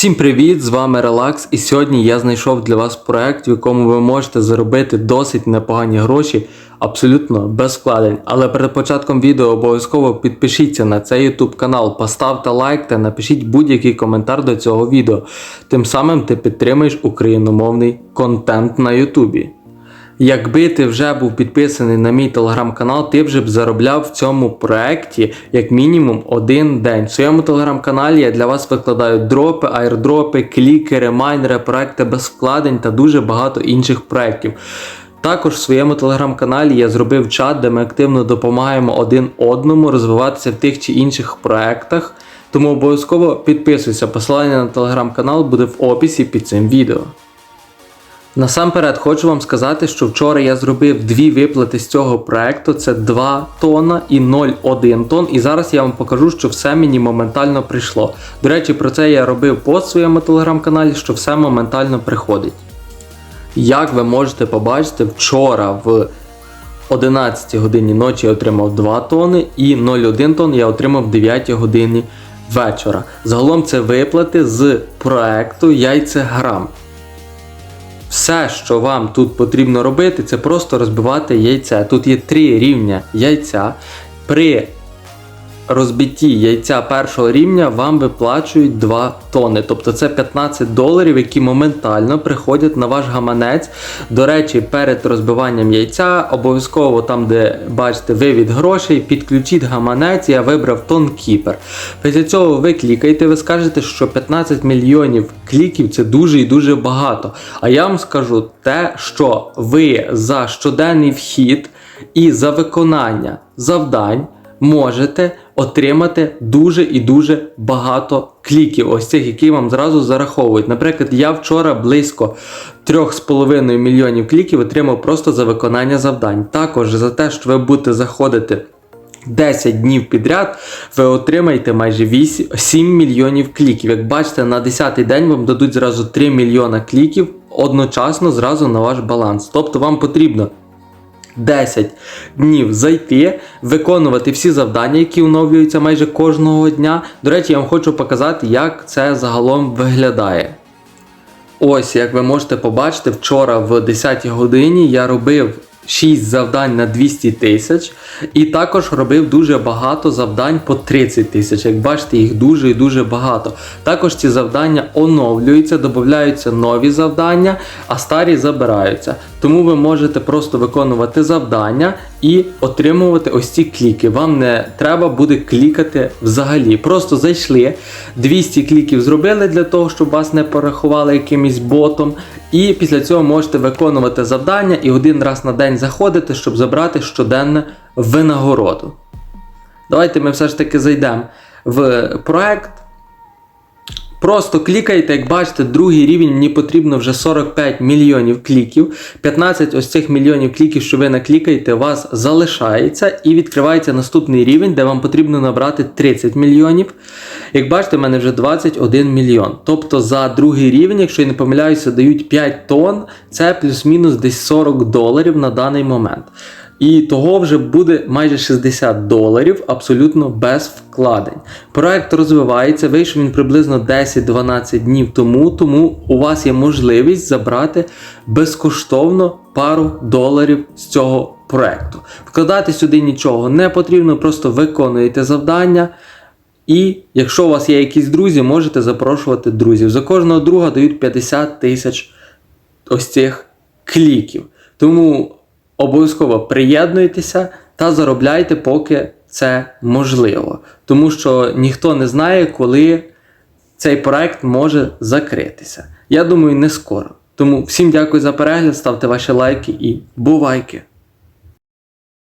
Всім привіт! З вами Релакс, і сьогодні я знайшов для вас проект, в якому ви можете заробити досить непогані гроші абсолютно без вкладень. Але перед початком відео обов'язково підпишіться на цей YouTube канал, поставте лайк та напишіть будь-який коментар до цього відео. Тим самим ти підтримуєш україномовний контент на YouTube. Якби ти вже був підписаний на мій телеграм-канал, ти вже б заробляв в цьому проєкті як мінімум один день. В своєму телеграм-каналі я для вас викладаю дропи, айрдропи, клікери, майнери, проекти без вкладень та дуже багато інших проєктів. Також в своєму телеграм-каналі я зробив чат, де ми активно допомагаємо один одному розвиватися в тих чи інших проєктах. Тому обов'язково підписуйся. Посилання на телеграм-канал буде в описі під цим відео. Насамперед хочу вам сказати, що вчора я зробив дві виплати з цього проекту: це 2 тонна і 0,1 тонн. І зараз я вам покажу, що все мені моментально прийшло. До речі, про це я робив в своєму телеграм-каналі, що все моментально приходить. Як ви можете побачити, вчора в 11 годині ночі я отримав 2 тонни і 0,1 тонн я отримав в 9 годині вечора. Загалом це виплати з проекту Яйцеграм. Все, що вам тут потрібно робити, це просто розбивати яйце. Тут є три рівня яйця. При розбитті яйця першого рівня вам виплачують 2 тони. Тобто це 15 доларів, які моментально приходять на ваш гаманець. До речі, перед розбиванням яйця обов'язково там, де бачите вивід грошей, підключіть гаманець, я вибрав тонкіпер. Після цього ви клікаєте, ви скажете, що 15 мільйонів кліків це дуже і дуже багато. А я вам скажу те, що ви за щоденний вхід і за виконання завдань можете отримати дуже і дуже багато кліків, ось цих, які вам зразу зараховують. Наприклад, я вчора близько 3,5 мільйонів кліків отримав просто за виконання завдань. Також за те, що ви будете заходити. 10 днів підряд ви отримаєте майже 8, 7 мільйонів кліків. Як бачите, на 10-й день вам дадуть зразу 3 мільйона кліків одночасно зразу на ваш баланс. Тобто вам потрібно 10 днів зайти, виконувати всі завдання, які оновлюються майже кожного дня. До речі, я вам хочу показати, як це загалом виглядає. Ось, як ви можете побачити, вчора в 10 годині я робив 6 завдань на 200 тисяч, і також робив дуже багато завдань по 30 тисяч. Як бачите, їх дуже і дуже багато. Також ці завдання оновлюються, додаються нові завдання, а старі забираються. Тому ви можете просто виконувати завдання і отримувати ось ці кліки. Вам не треба буде клікати взагалі. Просто зайшли, 200 кліків зробили для того, щоб вас не порахували якимось ботом. І після цього можете виконувати завдання і один раз на день заходити, щоб забрати щоденне винагороду. Давайте ми все ж таки зайдемо в проект. Просто клікайте, як бачите, другий рівень мені потрібно вже 45 мільйонів кліків. 15 ось цих мільйонів кліків, що ви наклікаєте, у вас залишається і відкривається наступний рівень, де вам потрібно набрати 30 мільйонів. Як бачите, в мене вже 21 мільйон. Тобто за другий рівень, якщо я не помиляюся, дають 5 тонн, це плюс-мінус десь 40 доларів на даний момент. І того вже буде майже 60 доларів абсолютно без вкладень. Проект розвивається, вийшов він приблизно 10-12 днів тому, тому у вас є можливість забрати безкоштовно пару доларів з цього проекту. Вкладати сюди нічого не потрібно, просто виконуєте завдання. І якщо у вас є якісь друзі, можете запрошувати друзів. За кожного друга дають 50 тисяч ось цих кліків. Тому обов'язково приєднуйтеся та заробляйте, поки це можливо. Тому що ніхто не знає, коли цей проект може закритися. Я думаю, не скоро. Тому всім дякую за перегляд, ставте ваші лайки і бувайки!